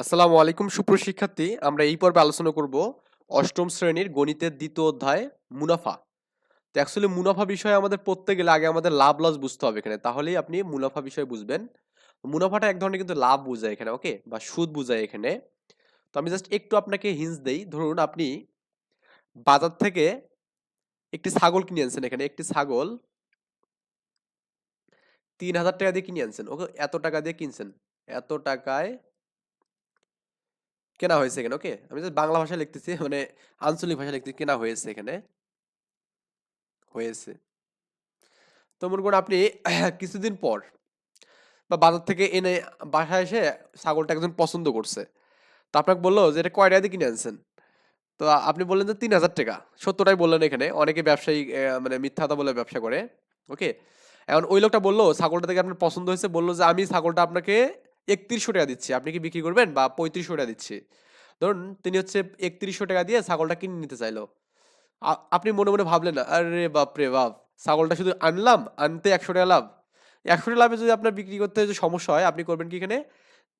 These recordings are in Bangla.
আসসালামু আলাইকুম সুপ্রশিক্ষার্থী আমরা এই পর্বে আলোচনা করব অষ্টম শ্রেণির গণিতের দ্বিতীয় অধ্যায় মুনাফা। তো অ্যাকচুয়ালি মুনাফা বিষয়ে আমাদের পড়তে গেলে আগে আমাদের লাভ লস বুঝতে হবে এখানে। তাহলেই আপনি মুনাফা বিষয়ে বুঝবেন। মুনাফাটা এক ধরনের কিন্তু লাভ বোঝায় এখানে ওকে বা সুদ বোঝায় এখানে। তো আমি জাস্ট একটু আপনাকে হিন্স দেই। ধরুন আপনি বাজার থেকে একটি ছাগল কিনে আনছেন এখানে। একটি ছাগল তিন হাজার টাকা দিয়ে কিনে আনছেন ওকে এত টাকা দিয়ে কিনছেন। এত টাকায় কেনা হয়েছে এখানে ওকে আমি just বাংলা ভাষায় লিখতেছি মানে আঞ্চলিক ভাষায় লিখতেছি, কেনা হয়েছে এখানে। হয়েছে। তো মনে করুন আপনি কিছুদিন পর বা বাজার থেকে এনে বাসায় এসে ছাগলটা একজন পছন্দ করছে। তো আপনাকে বলল যে, এটা কয় টাকা দিয়ে কিনে আনছেন? তো আপনি বললেন যে, তিন হাজার টাকা। সত্যটাই বললেন এখানে। অনেকে ব্যবসায়ী মানে মিথ্যাতা বলে ব্যবসা করে ওকে এখন ওই লোকটা বলল, ছাগলটা থেকে আপনার পছন্দ হয়েছে। বলল যে, আমি ছাগলটা আপনাকে একত্রিশশো টাকা দিচ্ছি। আপনি কি বিক্রি করবেন? বা পঁয়ত্রিশশো টাকা দিচ্ছে। ধরুন, তিনি হচ্ছে একত্রিশশো টাকা দিয়ে ছাগলটা কিনে নিতে চাইলো। আপনি মনে মনে ভাবলেন, আরে বাপ রে বাপ, ছাগলটা শুধু আনলাম, আনতে একশো টাকা লাভ। একশো টাকা লাভে যদি আপনার বিক্রি করতে যদি সমস্যা হয়, আপনি করবেন কি এখানে?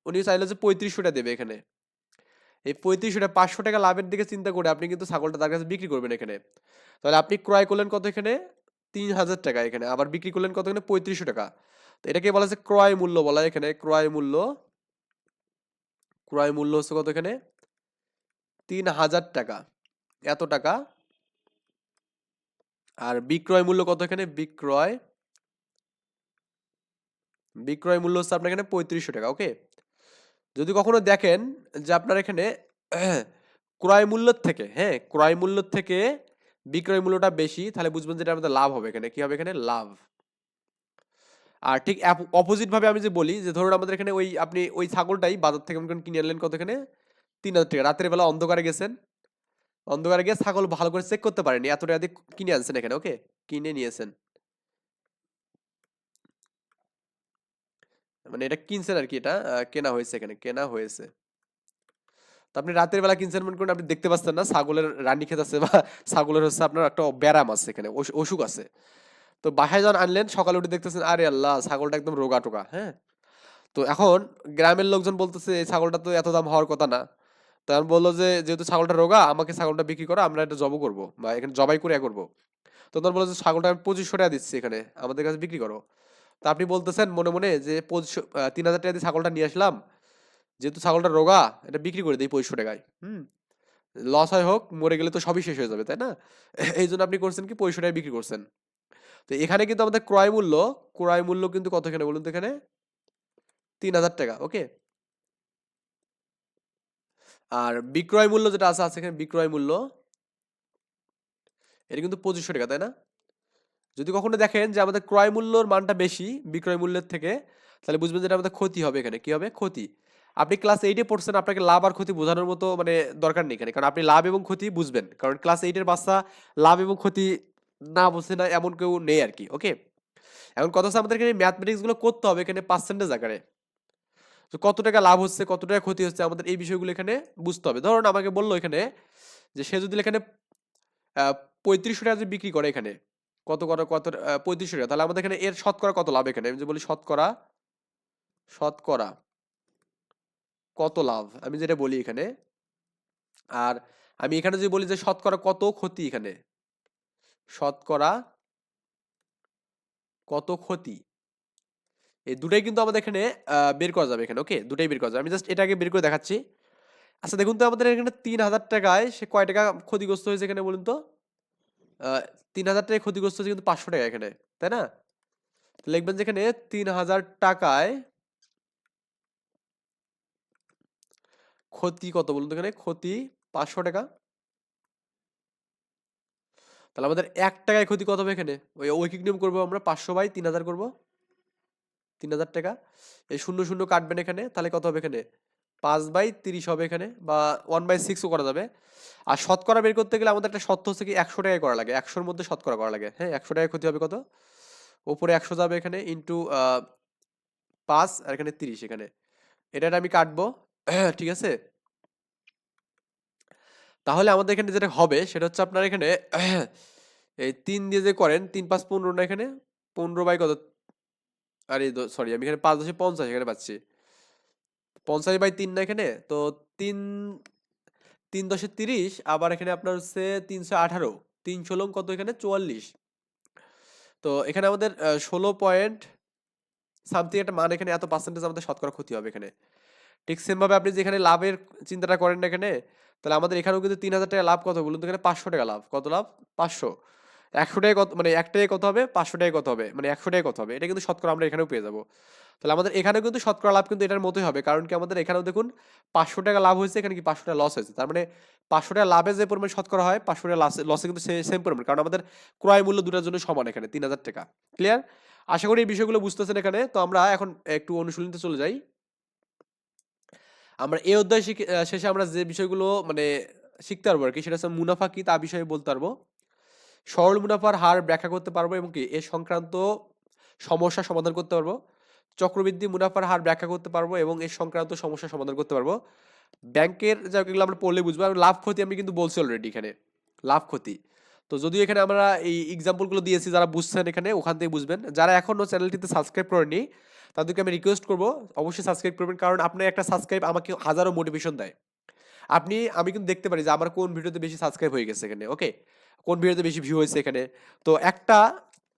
উনি চাইলো যে পঁয়ত্রিশশো টাকা দেবে এখানে। এই পঁয়ত্রিশশো টাকা, পাঁচশো টাকা লাভের দিকে চিন্তা করে আপনি কিন্তু ছাগলটা তার কাছে বিক্রি করবেন এখানে। তাহলে আপনি ক্রয় করলেন কত এখানে? তিন হাজার টাকা এখানে। আবার বিক্রি করলেন কত এখানে? পঁয়ত্রিশশো টাকা। এটাকে বলা হচ্ছে ক্রয় মূল্য বলা হয় এখানে। ক্রয় মূল্য ক্রয় মূল্য হচ্ছে কত এখানে? তিন হাজার টাকা। এত টাকা। আর বিক্রয় মূল্য কত এখানে? বিক্রয় বিক্রয় মূল্য হচ্ছে আপনার এখানে পঁয়ত্রিশশো টাকা, ওকে? যদি কখনো দেখেন যে আপনার এখানে ক্রয় মূল্যের থেকে হ্যাঁ ক্রয় মূল্যের থেকে বিক্রয় মূল্যটা বেশি, তাহলে বুঝবেন যে এটা আমাদের লাভ হবে এখানে। কি হবে এখানে? লাভ। আর ঠিক অপোজিট ভাবে আমি যে বলি, যে ধরুন আমাদের এখানে ওই আপনি ওই ছাগলটাই বাজার থেকে করেন কিনে আনলেন কত এখানে? তিন হাজার টাকা। রাতের বেলা অন্ধকারে গেছেন। অন্ধকারে গিয়ে ছাগল ভালো করে চেক করতে পারেনি এত টাকা দিয়ে কিনে আনছেন এখানে ওকে কিনে নিয়েছেন। মানে এটা কিনছেন আর কি এটা কেনা হয়েছে এখানে, কেনা হয়েছে। তো আপনি রাতের বেলা কিনছেন মনে করেন, আপনি দেখতে পাচ্ছেন না, ছাগলের রানী খেত আছে বা ছাগলের হচ্ছে আপনার একটা ব্যারাম আছে এখানে অসুখ আছে। তো বাসায় যখন আনলেন, সকালে উঠে দেখতেছেন, আরে আল্লাহ, ছাগলটা একদম রোগা টোকা হ্যাঁ? তো এখন গ্রামের লোকজন বলতেছে, এই ছাগলটা তো এত দাম হওয়ার কথা না। তো আমি বলল যে, যেহেতু ছাগলটা রোগা, আমাকে ছাগলটা বিক্রি করো, আমরা এটা জব করব বা এখানে জবাই করে করব। তো তখন বলল যে, ছাগলটা আমি পঁচিশশো টাকা দিচ্ছি এখানে, আমাদের কাছে বিক্রি করো। তা আপনি বলতেছেন মনে মনে যে, পঁচিশশো তিন হাজার টাকা দিয়ে ছাগলটা নিয়ে আসলাম, যেহেতু ছাগলটা রোগা, এটা বিক্রি করে দিই পঁচিশশো টাকায়, হুম? লস হয় হোক, মরে গেলে তো সবই শেষ হয়ে যাবে, তাই না? এই জন্য আপনি করছেন কি, পঁচিশশো টাকায় বিক্রি করছেন। তো এখানে কিন্তু আমাদের ক্রয় মূল্য ক্রয় মূল্য কিন্তু কত এখানে বলুন তো এখানে? তিন হাজার টাকা ওকে আর বিক্রয় মূল্য যেটা আছে আছে এখানে বিক্রয় মূল্য। এটা কিন্তু পঁচিশশো টাকা, তাই না? যদি কখনো দেখেন যে আমাদের ক্রয় মূল্যর মানটা বেশি বিক্রয় মূল্যের থেকে, তাহলে বুঝবেন যে এটা আমাদের ক্ষতি হবে এখানে। কি হবে? ক্ষতি। আপনি ক্লাস এইটে পড়ছেন, আপনাকে লাভ আর ক্ষতি বোঝানোর মতো মানে দরকার নেই এখানে। কারণ আপনি লাভ এবং ক্ষতি বুঝবেন। কারণ ক্লাস এইটের বাচ্চা লাভ এবং ক্ষতি না বুঝছে না, এমন কেউ নেই আর কি ওকে এখন কথা হচ্ছে আমাদের এখানে ম্যাথমেটিক্সগুলো করতে হবে এখানে পার্সেন্টেজ আকারে। তো কত টাকা লাভ হচ্ছে, কত টাকা ক্ষতি হচ্ছে, আমাদের এই বিষয়গুলো এখানে বুঝতে হবে। ধরুন আমাকে বলল এখানে যে সে যদি এখানে পঁয়ত্রিশশো টাকা যদি বিক্রি করে এখানে, কত কত কত পঁয়ত্রিশশো টাকা, তাহলে আমাদের এখানে এর শতকরা কত লাভ এখানে? আমি যে বলি শতকরা শতকরা কত লাভ? আমি যেটা বলি এখানে, আর আমি এখানে যদি বলি যে শতকরা কত ক্ষতি এখানে শতকরা কত ক্ষতি? এই দুটাই কিন্তু আমাদের এখানে বের করা যাবে এখানে, ওকে? দুটাই বের করা যাবে। আমি জাস্ট এটাকে বের করে দেখাচ্ছি। আচ্ছা দেখুন তো, আমাদের এখানে তিন হাজার টাকায় সে কয় টাকা ক্ষতিগ্রস্ত হয়েছে এখানে বলুন তো? তিন হাজার টাকায় ক্ষতিগ্রস্ত হয়েছে কিন্তু পাঁচশো টাকা এখানে, তাই না? লিখবেন যে এখানে তিন হাজার টাকায় ক্ষতি কত বলুন তো এখানে? ক্ষতি পাঁচশো টাকা। তাহলে আমাদের এক টাকায় ক্ষতি কত হবে এখানে? ওই ঐকিক নিয়ম করব আমরা, পাঁচশো বাই তিন হাজার করব। তিন হাজার টাকা। এই শূন্য শূন্য কাটবেন এখানে, তাহলে কত হবে এখানে? পাঁচ বাই তিরিশ হবে এখানে, বা ওয়ান বাই সিক্সও করা যাবে। আর শতকরা বের করতে গেলে আমাদের একটা শর্ত হচ্ছে কি, একশো টাকায় করা লাগে, একশোর মধ্যে শতকরা করা লাগে। হ্যাঁ একশো টাকায় ক্ষতি হবে কত? ওপরে একশো যাবে এখানে ইন্টু পাঁচ, আর এখানে তিরিশ এখানে। এটা আমি কাটবো, ঠিক আছে? তাহলে আমাদের এখানে যেটা হবে, সেটা হচ্ছে আপনার এখানে, এই তিন দিয়ে যে করেন, তিন পাঁচ পনেরো না এখানে? পনেরো বাই কত? আরে সরি আমি এখানে পাঁচ দশে পঞ্চাশ এখানে পাচ্ছি। পঞ্চাশ বাই তিন না এখানে? তো তিন তিন দশে তিরিশ, আবার এখানে আপনার হচ্ছে তিনশো আঠারো। তিন ষোলো কত এখানে? চুয়াল্লিশ। তো এখানে আমাদের ষোলো পয়েন্ট সামথিং একটা মান এখানে, এত পার্সেন্টেজ আমাদের শতকরা ক্ষতি হবে এখানে। ঠিক সেমভাবে আপনি যেখানে লাভের চিন্তাটা করেন না এখানে তাহলে আমাদের এখানেও কিন্তু তিন হাজার টাকা লাভ কত বলুন তো? এখানে পাঁচশো টাকা লাভ। কত লাভ? পাঁচশো। একশো টাকা কত মানে এক টাকায় কত হবে? পাঁচশো টাকায় কত হবে? মানে একশো টাকায় কত হবে? এটা কিন্তু শতকরা আমরা এখানেও পেয়ে যাব। তাহলে আমাদের এখানেও কিন্তু শতকরা লাভ কিন্তু এটার মতোই হবে। কারণ কি আমাদের এখানেও দেখুন, পাঁচশো টাকা লাভ হয়েছে, এখানে কি পাঁচশো টাকা লস হয়েছে? তার মানে পাঁচশো টাকা লাভে যে পরিমাণ শতকরা হয়, পাঁচশো টাকা লসে কিন্তু সেম পরিমাণ। কারণ আমাদের ক্রয় মূল্য দুটার জন্য সমান এখানে, তিন হাজার টাকা। ক্লিয়ার আশা করি এই বিষয়গুলো বুঝতেছেন এখানে। তো আমরা এখন একটু অনুশীলনীতে চলে যাই। আমরা এই অধ্যায় শেষে আমরা যে বিষয়গুলো মানে শিখতে পারব আর কি, সেটা হচ্ছে মুনাফা কি তা বিষয়ে বলতে পারব। সরল মুনাফার হার ব্যাখ্যা করতে পারব এবং কি এ সংক্রান্ত সমস্যা সমাধান করতে পারব। চক্রবৃদ্ধি মুনাফার হার ব্যাখ্যা করতে পারব এবং এর সংক্রান্ত সমস্যা সমাধান করতে পারব। ব্যাংকের যা এগুলো আমরা পড়লে বুঝব আর লাভ ক্ষতি আমি কিন্তু বলছি অলরেডি এখানে, লাভ ক্ষতি। তো যদিও এখানে আমরা এই এক্সাম্পলগুলো দিয়েছি, যারা বুঝছেন এখানে ওখান থেকে বুঝবেন। যারা এখনও চ্যানেলটিতে সাবস্ক্রাইব করেনি তাদেরকে আমি রিকোয়েস্ট করব, অবশ্যই সাবস্ক্রাইব করবেন। কারণ আপনার একটা সাবস্ক্রাইব আমাকে হাজারো মোটিভেশন দেয়। আপনি, আমি কিন্তু দেখতে পারি যে আমার কোন ভিডিওতে বেশি সাবস্ক্রাইব হয়ে গেছে এখানে ওকে কোন ভিডিওতে বেশি ভিউ হয়েছে এখানে? তো একটা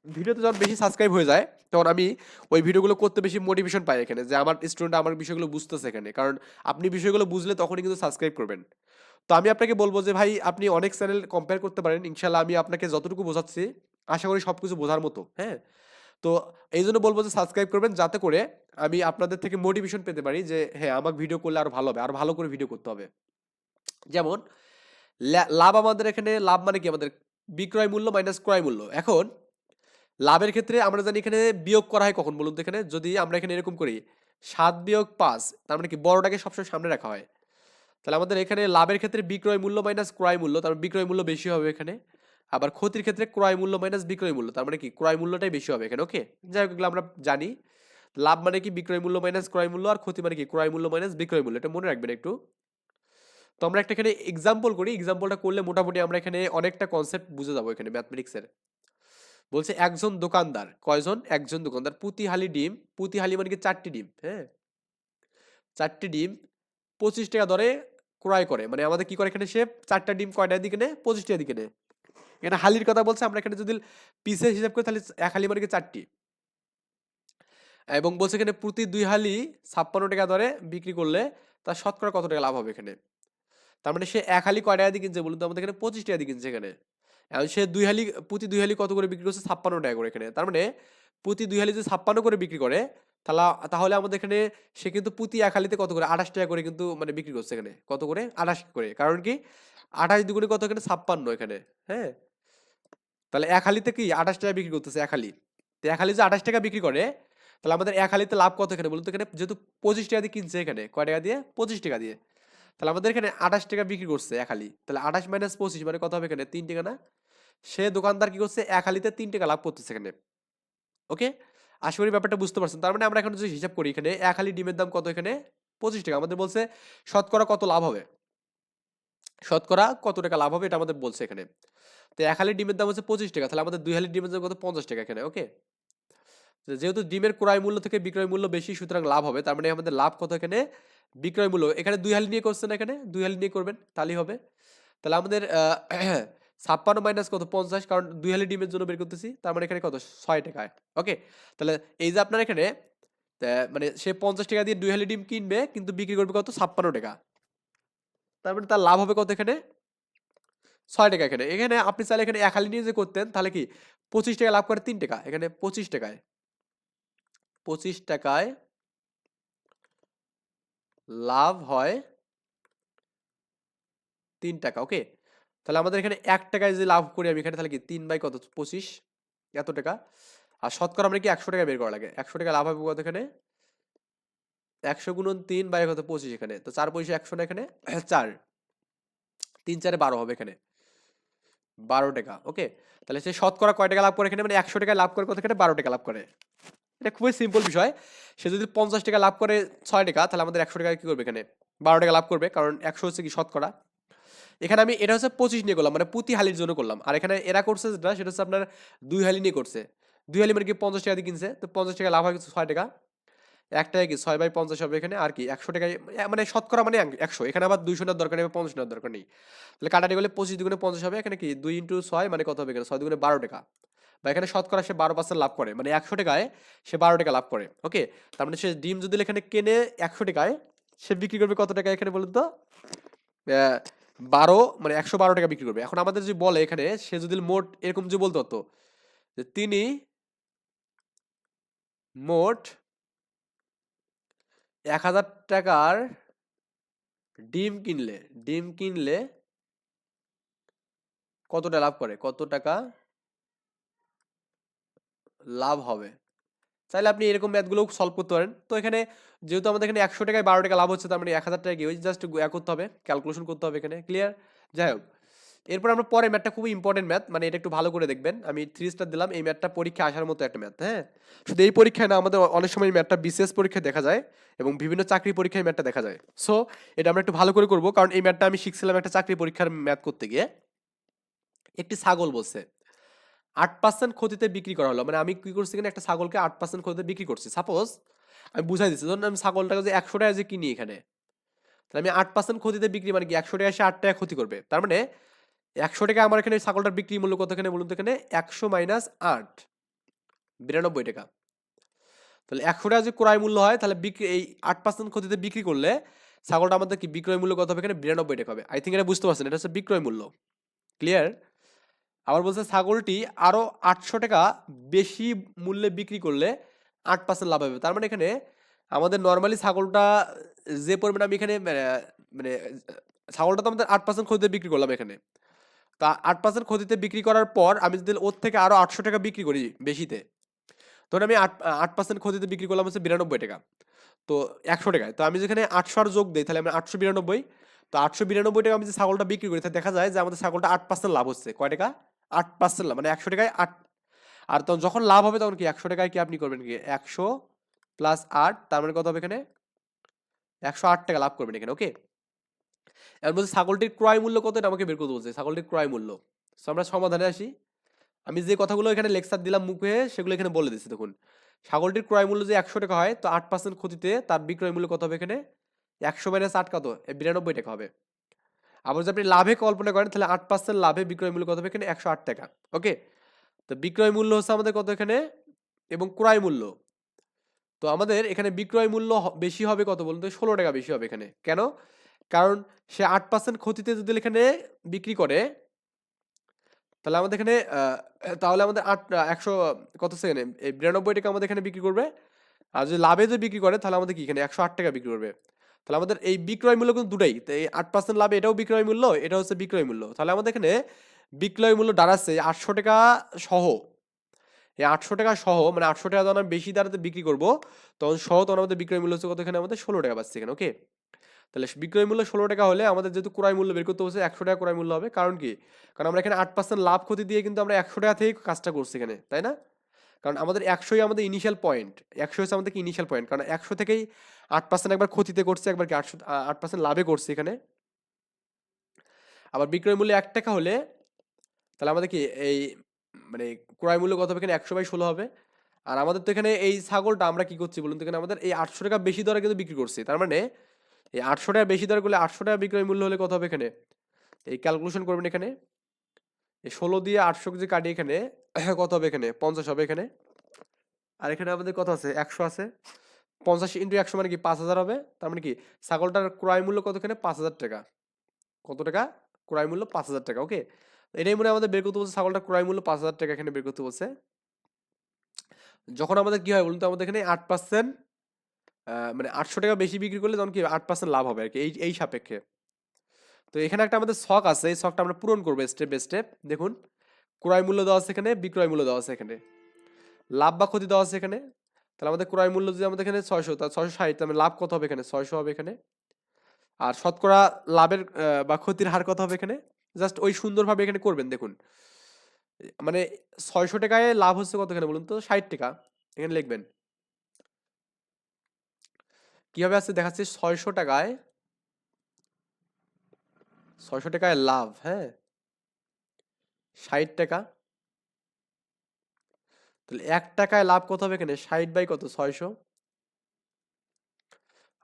ভিডিওতে যখন বেশি সাবস্ক্রাইব হয়ে যায়, তখন আমি ওই ভিডিওগুলো করতে বেশি মোটিভেশন পাই এখানে, যে আমার স্টুডেন্ট আমার বিষয়গুলো বুঝতেছে এখানে। কারণ আপনি বিষয়গুলো বুঝলে তখনই কিন্তু সাবস্ক্রাইব করবেন। তো আমি আপনাকে বলব যে ভাই, আপনি অনেক চ্যানেল কম্পেয়ার করতে পারেন। ইনশাল্লাহ আমি আপনাকে যতটুকু বোঝাচ্ছি, আশা করি সব কিছু বোঝার মতো হ্যাঁ? তো এই জন্য বলব যে সাবস্ক্রাইব করবেন যাতে করে আমি আপনাদের থেকে মোটিভেশন পেতে পারি যে হ্যাঁ আমার ভিডিও করলে আরও ভালো হবে, আর ভালো করে ভিডিও করতে হবে। যেমন লাভ আমাদের এখানে, লাভ মানে কি? আমাদের বিক্রয় মূল্য মাইনাস ক্রয় মূল্য। এখন, লাভের ক্ষেত্রে আমরা জানি এখানে বিয়োগ করা হয় কখন বলুন তো এখানে? যদি আমরা এখানে এরকম করি, সাত বিয়োগ পাঁচ, তার মানে কি? বড়টাকে সবসময় সামনে রাখা হয়। তাহলে আমাদের এখানে লাভের ক্ষেত্রে বিক্রয় মূল্য মাইনাস ক্রয় মূল্য, তার মানে বিক্রয় মূল্য বেশি হবে এখানে। আবার ক্ষতির ক্ষেত্রে ক্রয় মূল্য মাইনাস বিক্রয় মূল্য, তার মানে কি? ক্রয় মূল্যটাই বেশি হবে এখানে ওকে যাই হোক আমরা জানি। লাভ মানে কি? বিক্রয় মূল্য মাইনাস ক্রয় মূল্য আর ক্ষতি মানে কি? ক্রয় মূল্য মাইনাস বিক্রয় মূল্য, এটা মনে রাখবেন একটু। তো আমরা একটা এখানে এক্সাম্পল করি। এক্সাম্পলটা করলে মোটামুটি আমরা এখানে অনেকটা কনসেপ্ট বুঝে যাব এখানে ম্যাথমেটিক্সের বলছে, একজন দোকানদার, কয়জন? একজন দোকানদার পুঁতি হালি ডিম পুঁতি হালি মানে কি? চারটি ডিম হ্যাঁ? চারটি ডিম পঁচিশ টাকা দরে ক্রয় করে। মানে আমাদের কি করে এখানে সে? চারটা ডিম কয়টার দিকে নেয়? পঁচিশ টাকা দিকে নেয়। এখানে হালির কথা বলছে, আমরা এখানে যদি পিসের হিসাব করি, তাহলে এক হালি মানে চারটি? এবং বলছে এখানে প্রতি দুই হালি ছাপ্পান্ন টাকা দরে বিক্রি করলে তার শতকরা কত টাকা লাভ হবে এখানে? তার মানে সে এক হালি কয় টাকা দিয়ে কিনছে বলুন তো? আমাদের এখানে পঁচিশ টাকা দিয়ে কিনছে এখানে। এখন সে দুই হালি, প্রতি দুই হালি কত করে বিক্রি করছে? ছাপ্পান্ন টাকা করে এখানে। তার মানে প্রতি দুই হালি যদি ছাপ্পান্ন করে বিক্রি করে, তাহলে তাহলে আমাদের এখানে সে কিন্তু প্রতি এক হালিতে কত করে? আঠাশ টাকা করে কিন্তু মানে বিক্রি করছে এখানে। কত করে? আঠাশ করে। কারণ কি? আঠাশ দুগুণে কত এখানে? ছাপ্পান্ন এখানে। হ্যাঁ? তাহলে এক হালিতে কি আঠাশ টাকা বিক্রি করতেছে এক হালি? তো এক হালি যে আঠাশ টাকা বিক্রি করে, তাহলে আমাদের এক হালিতে লাভ কত এখানে বলুন তো? এখানে যেহেতু পঁচিশ টাকা দিয়ে কিনছে এখানে, কয় টাকা দিয়ে? পঁচিশ টাকা দিয়ে। তাহলে আমাদের এখানে আঠাশ টাকা বিক্রি করছে এক হালি। তাহলে আঠাশ মাইনাস পঁচিশ মানে কত হবে এখানে? তিন টাকা না? সে দোকানদার কি করছে? এক হালিতে তিন টাকা লাভ করতেছে এখানে। ওকে? আশা করি ব্যাপারটা বুঝতে পারছেন। তার মানে আমরা এখন যদি হিসাব করি, এখানে এক হালি ডিমের দাম কত এখানে? পঁচিশ টাকা। আমাদের বলছে শতকরা কত লাভ হবে? শতকরা কত টাকা লাভ হবে এটা আমাদের বলছে এখানে। তো এক হালি ডিমের দাম হচ্ছে পঁচিশ টাকা, তাহলে আমাদের দুই হালি ডিমের দাম কত? পঞ্চাশ টাকা এখানে ওকে যেহেতু ডিমের ক্রয় মূল্য থেকে বিক্রয় মূল্য বেশি, সুতরাং লাভ হবে, তার মানে আমাদের লাভ কত এখানে? বিক্রয় মূল্য, এখানে দুই হালি নিয়ে করছেন এখানে? দুই হালি নিয়ে করবেন, তাহলেই হবে। তাহলে আমাদের ছাপ্পান্ন মাইনাস কত? পঞ্চাশ, কারণ দুই হালি ডিমের জন্য বের করতেছি, তার মানে এখানে কত? ছয় টাকায় ওকে তাহলে এই যে আপনার এখানে মানে সে পঞ্চাশ টাকা দিয়ে দুই হালি ডিম কিনবে, কিন্তু বিক্রি করবে কত? ছাপ্পান্ন টাকা। তার মানে তার লাভ হবে কত এখানে? ছয় টাকা এখানে। এখানে আপনি চাইলে এখানে এক হালি নিয়ে যে করতেন, তাহলে কি পঁচিশ টাকা লাভ করে তিন টাকা, এখানে পঁচিশ টাকায়। পঁচিশ টাকায় লাভ হয় তিন টাকা, ওকে? তাহলে আমাদের এখানে এক টাকায় যে লাভ করি আমি, এখানে তাহলে কি তিন বাই কত? পঁচিশ, এত টাকা। আর শতকরা আমরা কি একশো টাকা বের করা লাগে। একশো টাকা লাভ হবে কত এখানে? একশো গুণন তিন বাই কত? পঁচিশ এখানে। তো চার পয়সা একশো না এখানে? চার। তিন চারে বারো হবে এখানে। বারো টাকা ওকে তাহলে সে শতকরা কয় টাকা লাভ করে? এখানে মানে একশো টাকা লাভ করে কত এখানে বারো টাকা লাভ করে। এটা খুবই সিম্পল বিষয়। সে যদি পঞ্চাশ টাকা লাভ করে ছয় টাকা, তাহলে আমাদের একশো টাকা কী করবে এখানে? বারো টাকা লাভ করবে, কারণ একশো হচ্ছে কি শতকরা। এখানে আমি, এটা হচ্ছে পঁচিশ নিয়ে করলাম মানে প্রতি হালির জন্য করলাম। আর এখানে এরা করছে যেটা, সেটা হচ্ছে আপনার দুই হালি নিয়ে করছে। দুই হালি মানে কি পঞ্চাশ টাকা দিয়ে কিনছে? তো পঞ্চাশ টাকা লাভ হয় ছয় টাকা। এক টাকা কি ছয় বাই পঞ্চাশ হবে এখানে? আর কি একশো টাকায় মানে শতকরা মানে এক- একশো। এখানে আবার দুইশো নেওয়ার দরকার নেই পঞ্চাশ নেওয়ার দরকার নেই। তাহলে কাটাটি গেলে পঁচিশ দুগুণে পঞ্চাশ হবে, এখানে কি দুই ইন্টু ছয় মানে কত হবে এখানে? ছয় দুগুণে বারো টাকা। বা এখানে শতকরা সে বারো পার্সেন্ট লাভ করে মানে একশো টাকায় সে বারো টাকা লাভ করে ওকে তার মানে সে ডিম যদি এখানে কেনে একশো টাকায়, সে বিক্রি করবে কত টাকা এখানে বলুন তো? বারো মানে একশো বারো টাকা বিক্রি করবে। এখন আমাদের যদি বলে এখানে, সে যদি মোট এরকম যে বলতো তো যে তিনি মোট এক হাজার টাকার ডিম কিনলে ডিম কিনলে কতটা লাভ করে? কত টাকা লাভ হবে? চাইলে আপনি এরকম ম্যাথগুলো সলভ করতে পারেন। তো এখানে যেহেতু আমাদের এখানে একশো টাকায় বারো টাকা লাভ হচ্ছে, তার মানে এক হাজার টাকা ওই জাস্ট করতে হবে ক্যালকুলেশন করতে হবে এখানে ক্লিয়ার যাই হোক এরপর আমরা পরের ম্যাথটা খুবই ইম্পর্টেন্ট ম্যাথ মানে এটা একটু ভালো করে দেখবেন। আমি থ্রি স্টার দিলাম, এই ম্যাথটা পরীক্ষা আসার মতো একটা ম্যাথ হ্যাঁ? শুধু এই পরীক্ষায় না, আমাদের অনেক সময় ম্যাথটা বিশেষ পরীক্ষায় দেখা যায় এবং বিভিন্ন চাকরি পরীক্ষায় ম্যাথটা দেখা যায়। সো এটা আমরা একটু ভালো করে করব, কারণ এই ম্যাথটা আমি শিখছিলাম একটা চাকরি পরীক্ষার ম্যাথ করতে গিয়ে। একটি ছাগল বলছে, আট পার্সেন্ট ক্ষতিতে বিক্রি করা হলো। মানে আমি কি করছি কিনা একটা ছাগলকে আট পার্সেন্ট ক্ষতিতে বিক্রি করছি। সাপোজ আমি বুঝাই দিচ্ছি, ধরুন আমি ছাগলটাকে যে একশো টাকা যে কিনি এখানে, তাহলে আমি আট পার্সেন্ট ক্ষতিতে বিক্রি মানে কি? একশো টাকা এসে আট টাকা ক্ষতি করবে। তার মানে একশো টাকা আমার এখানে ছাগলটার বিক্রি মূল্য কত এখানে বলুন তো এখানে? একশো মাইনাস আট। বিরানব্বই টাকা। তাহলে একশো টাকা যদি ক্রয় মূল্য হয় তাহলে বিক্রি এই আট পার্সেন্ট ক্ষতিতে বিক্রি করলে ছাগলটা আমাদের কি বিক্রয় মূল্য কত হবে এখানে? বিরানব্বই টাকা হবে। আই থিঙ্ক এটা বুঝতে পারছেন এটা হচ্ছে বিক্রয় মূল্য। ক্লিয়ার আবার বলছে ছাগলটি আরও আটশো টাকা বেশি মূল্যে বিক্রি করলে আট পার্সেন্ট লাভ হবে। তার মানে এখানে আমাদের নর্মালি ছাগলটা যে পরিমাণে আমি এখানে মানে, মানে ছাগলটা তো আমাদের আট পার্সেন্ট ক্ষতিতে বিক্রি করলাম এখানে। তা আট পার্সেন্ট ক্ষতিতে বিক্রি করার পর আমি যদি ওর থেকে আরও আটশো টাকা বিক্রি করি বেশিতে, ধরুন আমি আট আট পার্সেন্ট ক্ষতিতে বিক্রি করলাম হচ্ছে বিরানব্বই টাকা। তো একশো টাকায়, তো আমি যেখানে আটশো আর যোগ দিই, তাহলে আমি আটশো বিরানব্বই, তো আটশো বিরানব্বই টাকা আমি যে ছাগলটা বিক্রি করি, তাহলে দেখা যায় যে আমাদের ছাগলটা আট পার্সেন্ট লাভ হচ্ছে। কয় টাকা? আট পার্সেন্ট লাভ মানে একশো টাকায় আট, আর তখন যখন লাভ হবে তখন কি, একশো টাকায় কি আপনি করবেন কি? একশো প্লাস আট, তার মানে কত হবে এখানে? একশো আট টাকা লাভ করবেন এখানে ওকে এর মধ্যে ছাগলটির ক্রয় মূল্য কত? এটা আমাকে বের করতে বলছে ছাগলটির ক্রয় মূল্য। So, আমরা সমাধানে আসি। আমি যে কথাগুলো এখানে লেকচার দিলাম মুখে সেগুলো এখানে বলে দিচ্ছি। দেখুন ছাগলটির ক্রয় মূল্য যে একশো টাকা হয় তো আট পার্সেন্ট ক্ষতিতে তার বিক্রয় মূল্য কত হবে এখানে? একশো মাইনাস আট কত? বিরানব্বই টাকা হবে। আবার যদি আপনি লাভে কল্পনা করেন তাহলে আট পার্সেন্ট লাভে বিক্রয় মূল্য কত হবে এখানে? একশো আট টাকা। ওকে তো বিক্রয় মূল্য হচ্ছে আমাদের কত এখানে? এবং ক্রয় মূল্য। তো আমাদের এখানে বিক্রয় মূল্য বেশি হবে কত বলুন তো? ষোলো টাকা বেশি হবে এখানে। কেন? কারণ সে আট পার্সেন্ট ক্ষতিতে যদি এখানে বিক্রি করে, তাহলে আমাদের এখানে তাহলে আমাদের আট একশো, কত সেকেন্ডে? এই বিরানব্বই টাকা আমাদের এখানে বিক্রি করবে। আর যদি লাভে যদি বিক্রি করে, তাহলে আমাদের কি এখানে একশো আট টাকা বিক্রি করবে? তাহলে আমাদের এই বিক্রয় মূল্য কিন্তু দুটাই। তো এই আট পার্সেন্ট লাভে এটাও বিক্রয় মূল্য, এটা হচ্ছে বিক্রয় মূল্য। তাহলে আমাদের এখানে বিক্রয় মূল্য দাঁড়াচ্ছে আটশো টাকা সহ। এই আটশো টাকা সহ মানে আটশো টাকা যখন বেশি দাঁড়াতে বিক্রি করব, তখন সহ তখন আমাদের বিক্রয় মূল্য হচ্ছে কত এখানে আমাদের ষোলো টাকা পাচ্ছে এখানে ওকে তাহলে বিক্রয় মূল্য ষোলো টাকা হলে আমাদের যেহেতু ক্রয় মূল্য বের করতে হচ্ছে একশো টাকা ক্রয় মূল্য হবে। কারণ কি? কারণ আমরা এখানে আট পার্সেন্ট লাভ ক্ষতি দিয়ে কিন্তু আমরা একশো টাকা থেকেই কাজটা করছি এখানে, তাই না? কারণ আমাদের একশোই আমাদের ইনিশিয়াল পয়েন্ট একশো হচ্ছে আমাদের ইনিশিয়াল পয়েন্ট কারণ একশো থেকেই আট পার্সেন্ট একবার ক্ষতিতে করছে, একবার কি আটশো আট পার্সেন্ট লাভে করছে এখানে। আবার বিক্রয় মূল্য এক টাকা হলে তাহলে আমাদের কি এই মানে ক্রয় মূল্য কত হবে এখানে? একশো বাই ষোলো হবে। আর আমাদের তো এখানে এই ছাগলটা আমরা কি করছি বলুন তো? এখানে আমাদের এই আটশো টাকা বেশি দরে কিন্তু বিক্রি করছি। তার মানে এই আটশো টাকা বেশি দরে করলে আটশো টাকা বিক্রয় মূল্য হলে কত হবে এখানে? এই ক্যালকুলেশন করবেন এখানে। এই ষোলো দিয়ে আটশো যে কাটি এখানে, কত হবে এখানে? পঞ্চাশ হবে এখানে। আর এখানে আমাদের কত আছে? একশো আছে। পঞ্চাশ ইন্টু একশো মানে কি? পাঁচ হাজার হবে। তার মানে কি? ছাগলটার ক্রয় মূল্য কত এখানে? পাঁচ হাজার টাকা। কত টাকা? ক্রয় মূল্য পাঁচ হাজার টাকা ওকে এটাই মনে আমাদের বের করতে বলছে, ছাগলটার ক্রয় মূল্য পাঁচ হাজার টাকা এখানে বের করতে বলছে। যখন আমাদের কি হয় বলুন তো, আমাদের এখানে আট পার্সেন্ট মানে আটশো টাকা বেশি বিক্রি করলে তখন কি আট পার্সেন্ট লাভ হবে আর কি এই এই সাপেক্ষে। তো এখানে একটা আমাদের শখ আছে, এই শখটা আমরা পূরণ করব স্টেপ বাই স্টেপ দেখুন, ক্রয় মূল্য দেওয়া আছে এখানে, বিক্রয় মূল্য দেওয়া আছে এখানে। লাভ বা ক্ষতি দেওয়া আছে এখানে। তাহলে আমাদের ক্রয় মূল্য যদি আমাদের এখানে ছয়শো তা ছয়শো ষাট, তাহলে লাভ কত হবে এখানে? ছয়শো হবে এখানে। আর শতকরা লাভের বা ক্ষতির হার কত হবে এখানে? জাস্ট ওই সুন্দরভাবে এখানে করবেন, দেখুন। মানে ছয়শো টাকায় লাভ হচ্ছে কত এখানে বলুন তো? ষাট টাকা। এখানে লিখবেন। কীভাবে আছে দেখাচ্ছি ছয়শো টাকায়। ছয়শো টাকায় লাভ হ্যাঁ? ষাট টাকা। তাহলে এক টাকায় লাভ কত হবে এখানে? ষাট বাই কত? ছয়শো।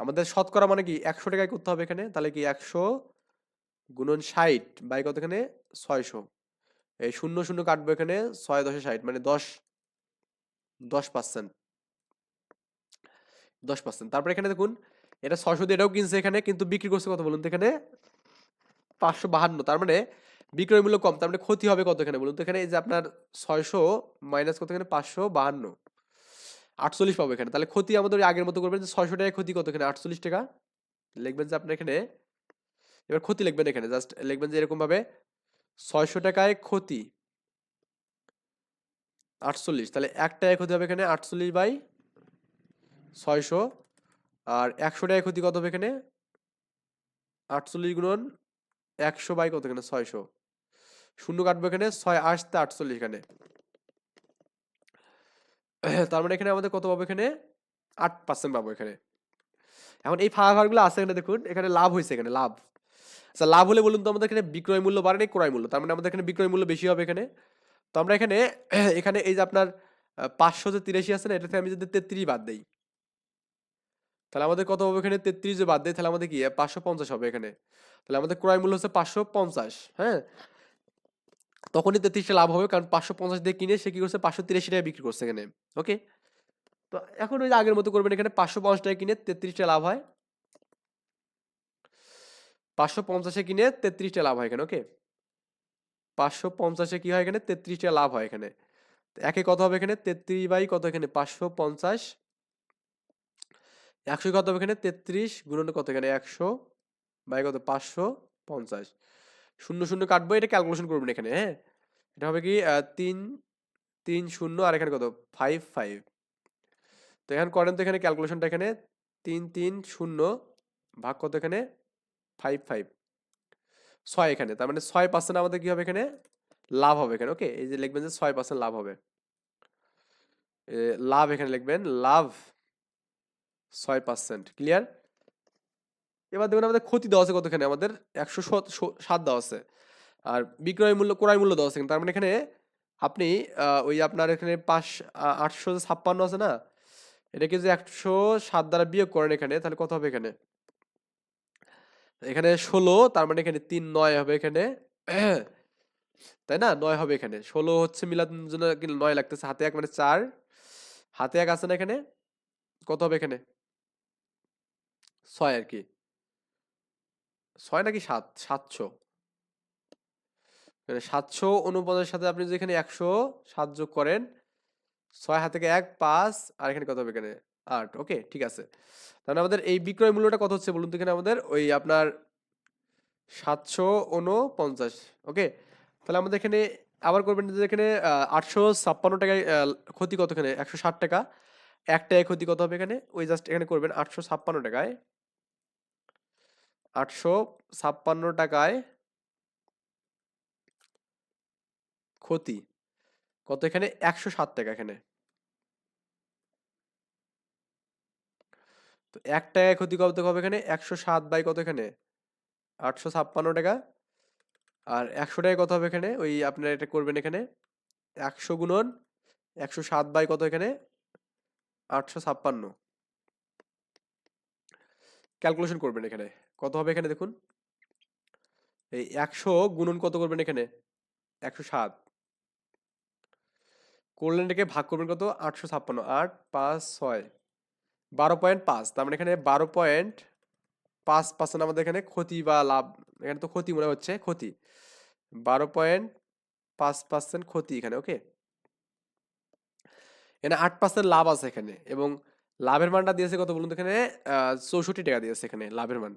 আমাদের শতকরা মানে কি? একশো টাকায় করতে হবে এখানে। তাহলে কি একশো গুণন ষাট বাই কত এখানে? ছয়শো। এই শূন্য শূন্য কাটবো এখানে, ছয় দশে ষাট মানে দশ দশ পার্সেন্ট। দশ পার্সেন্ট তারপরে এখানে দেখুন, এটা ছয়শো দিয়ে এটাও কিনছে এখানে, কিন্তু বিক্রি করছে কত বলুন তো এখানে? পাঁচশো বাহান্ন। তার মানে বিক্রয় মূল্য কম, তার মানে ক্ষতি হবে কত এখানে বলুন তো? এখানে এই যে আপনার ছয়শো মাইনাস কত এখানে? পাঁচশো বাহান্ন। আটচল্লিশ পাবো এখানে। তাহলে ক্ষতি আমাদের আগের মতো করবেন যে ছয়শো টাকায় ক্ষতি কত এখানে? আটচল্লিশ টাকা। লিখবেন যে আপনার এখানে, এবার ক্ষতি লিখবেন এখানে। জাস্ট লিখবেন যে এরকম ভাবে ছয়শো টাকায় ক্ষতি আটচল্লিশ। তাহলে এক টাকায় ক্ষতি হবে এখানে আটচল্লিশ বাই ছয়শো। আর একশো টাকায় ক্ষতি কত হবে এখানে? আটচল্লিশ গুণন একশো বাই কত এখানে? ছয়শো। শূন্য কাটবো এখানে, ছয় আসতে আটচল্লিশ এখানে। তার মানে এখানে আমাদের কত পাবো এখানে? আট পার্সেন্ট পাবো এখানে। এখন এই ফাঁকা ঘরগুলো আছে এখানে দেখুন, এখানে লাভ হয়েছে এখানে, লাভ। আচ্ছা লাভ হলে বলুন তো আমাদের এখানে বিক্রয় মূল্য বাড়ে না ক্রয় মূল্য? তার মানে আমাদের এখানে বিক্রয় মূল্য বেশি হবে এখানে। তো আমরা এখানে এখানে এই যে আপনার পাঁচশো যে তিরাশি আছে না এটা থেকে আমি যদি তেত্রিশ বাদ দিই। তাহলে আমাদের কত হবে এখানে? তেত্রিশ যে বাদ দেয় তাহলে আমাদের কি? পাঁচশো পঞ্চাশ হবে এখানে। তাহলে আমাদের ক্রয় মূল্য হচ্ছে পাঁচশো পঞ্চাশ হ্যাঁ? তখনই তেত্রিশটা লাভ হবে, কারণ পাঁচশো পঞ্চাশ দিয়ে কিনে সে কি করছে? পাঁচশো তিরাশি টাকা বিক্রি করছে এখানে, ওকে? তো এখন ওই আগের মতো করবেন, এখানে পাঁচশো পঞ্চাশ টাকা কিনে তেত্রিশটা লাভ হয়। পাঁচশো পঞ্চাশে কিনে তেত্রিশটা লাভ হয় এখানে, ওকে? পাঁচশো পঞ্চাশে কি হয় এখানে? তেত্রিশটা লাভ হয় এখানে। একে কত হবে এখানে? তেত্রিশ বাই কত এখানে? পাঁচশো পঞ্চাশ একশো কত হবে এখানে? তেত্রিশ গুণন কত এখানে? একশো বাই কত? পাঁচশো পঞ্চাশ। শূন্য শূন্য কাটবো, এটা ক্যালকুলেশন করবেন এখানে হ্যাঁ? এটা হবে কি তিন তিন শূন্য আর এখানে কত? ফাইভ ফাইভ তো এখানে করেন তো এখানে ক্যালকুলেশনটা এখানে, তিন তিন শূন্য ভাগ কত এখানে? ফাইভ ফাইভ ছয় এখানে, তার মানে ছয় পার্সেন্ট আমাদের কী হবে এখানে? লাভ হবে এখানে ওকে এই যে লিখবেন যে ছয় পার্সেন্ট লাভ হবে। লাভ এখানে লিখবেন, লাভ ছয় পার্সেন্ট ক্লিয়ার এবার দেখুন আমাদের ক্ষতি দেওয়া আছে কতখানে? আমাদের একশো সাত দেওয়া আছে। আর বিক্রয় মূল্য, ক্রয় মূল্য দেওয়া আছে তার মানে এখানে আপনি ওই আপনার এখানে পাঁচ আটশো ছাপ্পান্ন আছে না? এটাকে যে একশো সাত দ্বারা বিয়োগ করেন এখানে, তাহলে কত হবে এখানে? এখানে ষোলো, তার মানে এখানে তিন, নয় হবে এখানে। তাই না? নয় হবে এখানে। ষোলো হচ্ছে মিলাদ জন্য নয় লাগতেছে, হাতে এক মানে চার। হাতে এক আছে না এখানে? কত হবে এখানে? ছয় আর কি। ছয় নাকি সাত? সাতশো। সাতশো উনপঞ্চাশের সাথে আপনি যদি এখানে একশো সাত যোগ করেন, ছয় হাত থেকে এক, পাঁচ, আর এখানে কত হবে এখানে? আট। ওকে, ঠিক আছে। তাহলে আমাদের এই বিক্রয় মূল্যটা কত হচ্ছে বলুন তো এখানে আমাদের? ওই আপনার সাতশো উনপঞ্চাশ। ওকে? তাহলে আমাদের এখানে আবার করবেন যে এখানে আটশো ছাপ্পান্ন টাকায় ক্ষতি কত এখানে? একশো ষাট টাকা। এক টাকায় ক্ষতি কত হবে এখানে? ওই জাস্ট এখানে করবেন আটশো ছাপ্পান্ন টাকায়। আটশো ছাপ্পান্ন টাকায় ক্ষতি। কত এখানে? একশো সাত টাকা এখানে। তো এক টাকায় ক্ষতি কত হবে এখানে? একশো সাত বাই কত এখানে? আটশো ছাপ্পান্ন টাকা। আর একশো টাকায় কত হবে এখানে? ওই আপনারা এটা করবেন এখানে। একশো গুণন একশো সাত বাই কত এখানে? আটশো ছাপ্পান্ন। ক্যালকুলেশন করবেন এখানে। কত হবে এখানে দেখুন? এই একশো গুণন কত করবেন এখানে? একশো সাত। এটাকে ভাগ করবেন কত? আটশো ছাপ্পান্ন। আট, পাঁচ, ছয়। বারো পয়েন্ট পাঁচ। তার মানে এখানে বারো পয়েন্ট পাঁচ পার্সেন্ট আমাদের এখানে ক্ষতি বা লাভ, এখানে তো ক্ষতি মনে হচ্ছে, ক্ষতি। বারো পয়েন্ট পাঁচ পার্সেন্ট ক্ষতি এখানে, ওকে? এখানে আট পার্সেন্ট লাভ আছে এখানে এবং লাভের মানটা দিয়েছে কত বলুন তো এখানে? চৌষট্টি টাকা দিয়েছে এখানে লাভের মান।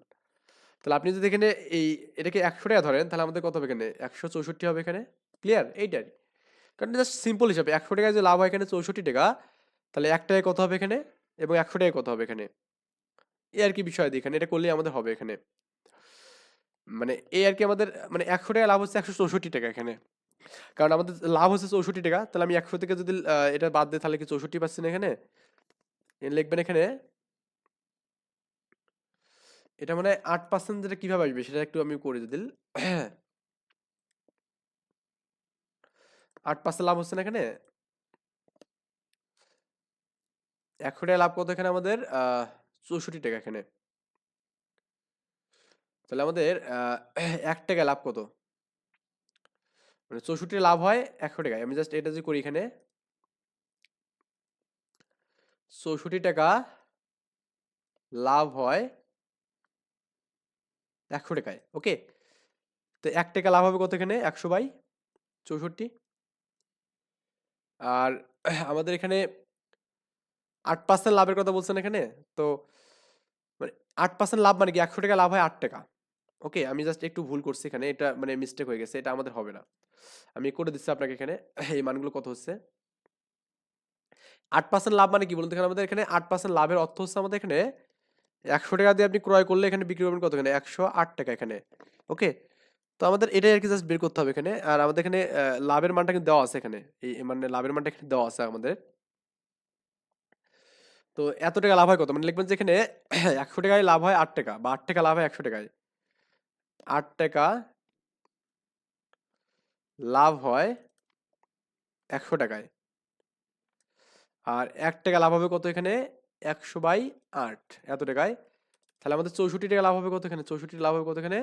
তাহলে আপনি যদি এখানে এই, এটাকে একশো টাকা ধরেন, তাহলে আমাদের কত হবে এখানে? একশো চৌষট্টি হবে এখানে? ক্লিয়ার এইটাই। কারণ জাস্ট সিম্পল হিসাবে, একশো টাকায় যে লাভ হয় এখানে চৌষট্টি টাকা, তাহলে এক টাকায় কত হবে এখানে? এবং একশো টাকায় কত হবে এখানে? এই আর কি বিষয় দিয়ে এখানে, এটা করলেই আমাদের হবে এখানে। মানে এই আর কি আমাদের মানে একশো টাকা লাভ হচ্ছে একশো চৌষট্টি টাকা এখানে। কারণ আমাদের লাভ হচ্ছে চৌষট্টি টাকা, তাহলে আমি একশো থেকে যদি এটা বাদ দিই, তাহলে কি চৌষট্টি পাচ্ছেন এখানে লিখবেন এখানে এটা মানে আট পার্সেন্ট যেটা কীভাবে আসবে সেটা একটু আমি করে দিল আট পার্সেন্ট লাভ হচ্ছে না এখানে? একশো টাকা লাভ কত এখানে আমাদের? চৌষট্টি টাকা এখানে। তাহলে আমাদের এক টাকা লাভ কত? মানে চৌষট্টি লাভ হয় একশো টাকায়। আমি জাস্ট এটা যে করি এখানে। চৌষট্টি টাকা লাভ হয় একশো টাকায়, ওকে? তো এক টাকা লাভ হবে কত এখানে? একশো বাই চৌষট্টি। আর আমাদের এখানে আট পার্সেন্ট লাভের কথা বলছেন এখানে? তো মানে আট পার্সেন্ট লাভ মানে কি? একশো টাকা লাভ হয় আট টাকা। ওকে? আমি জাস্ট একটু ভুল করছি এখানে। এটা মানে মিস্টেক হয়ে গেছে। এটা আমাদের হবে না। আমি করে দিচ্ছি আপনাকে এখানে। এই মানগুলো কত হচ্ছে? আট পার্সেন্ট লাভ মানে কি বলুন তো এখানে আমাদের? এখানে আট পার্সেন্ট লাভের অর্থ হচ্ছে আমাদের এখানে একশো টাকা দিয়ে আপনি ক্রয় করলে এখানে বিক্রি করবেন কত এখানে? একশো আট টাকা এখানে। ওকে? তো আমাদের এটাই আর কি জাস্ট বের করতে হবে এখানে। আর আমাদের এখানে লাভের মানটা কিন্তু দেওয়া আছে এখানে। এই মানে লাভের মানটা এখানে দেওয়া আছে আমাদের। তো এত টাকা লাভ হয় কত? মানে লিখবেন যে এখানে একশো টাকায় লাভ হয় আট টাকা বা আট টাকা লাভ হয় একশো টাকায়। আট টাকা লাভ হয় একশো টাকায়। আর এক টাকা লাভ হবে কত এখানে? একশো বাই আট। এত টাকায়। তাহলে আমাদের চৌষট্টি টাকা লাভ হবে কত এখানে চৌষট্টি লাভ হবে কত এখানে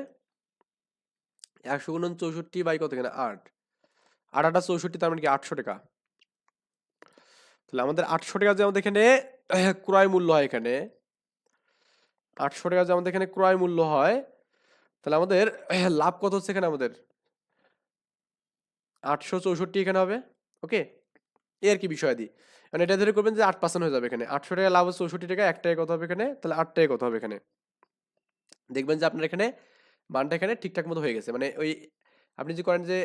একশো গুণন চৌষট্টি বাই কত এখানে আট। আট আটা চৌষট্টি, তার মানে কি আটশো টাকা? তাহলে আমাদের আটশো টাকা যে আমাদের এখানে, ক্রয় মূল্য হয় এখানে, আটশো টাকা যে আমাদের এখানে ক্রয় মূল্য হয়, তাহলে আমাদের লাভ কত হচ্ছে এখানে আমাদের? আটশো চৌষট্টি এখানে হবে ওকে এই আর কি বিষয় দিই মানে এটা ধরে করবেন যে আট পার্সেন্ট হয়ে যাবে এখানে। আটশো টাকা লাভ হচ্ছে চৌষট্টি টাকা, এক টাকা কত হবে এখানে, তাহলে আট টাকা কত হবে এখানে। দেখবেন যে আপনার এখানে মানটা এখানে ঠিকঠাক মতো হয়ে গেছে। মানে ওই আপনি যে করেন যে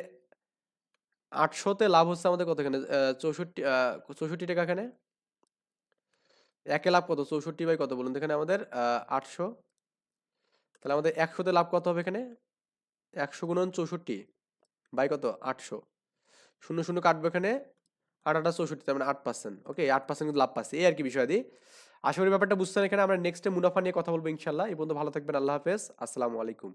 আটশোতে লাভ হচ্ছে আমাদের কত এখানে? চৌষট্টি চৌষট্টি টাকা এখানে। একে লাভ কত? চৌষট্টি বাই কত বলুন এখানে আমাদের? আটশো। তাহলে আমাদের একশোতে লাভ কত হবে এখানে? একশো গুণন চৌষট্টি বাই কত? আটশো। শূন্য শূন্য কাটবে এখানে। আট চৌষট্টি, তার মানে আট পার্সেন্ট ওকে আট পার্সেন্ট কিন্তু লাভ পাচ্ছে। এই আর কি বিষয় দিই আশা করি ব্যাপারটা বুঝছেন এখানে, আমরা নেক্সটে মুনাফা নিয়ে কথা বলব ইনশাল্লাহ এই পর্যন্ত ভালো থাকবেন, আল্লাহ হাফেজ। আসসালামু আলাইকুম।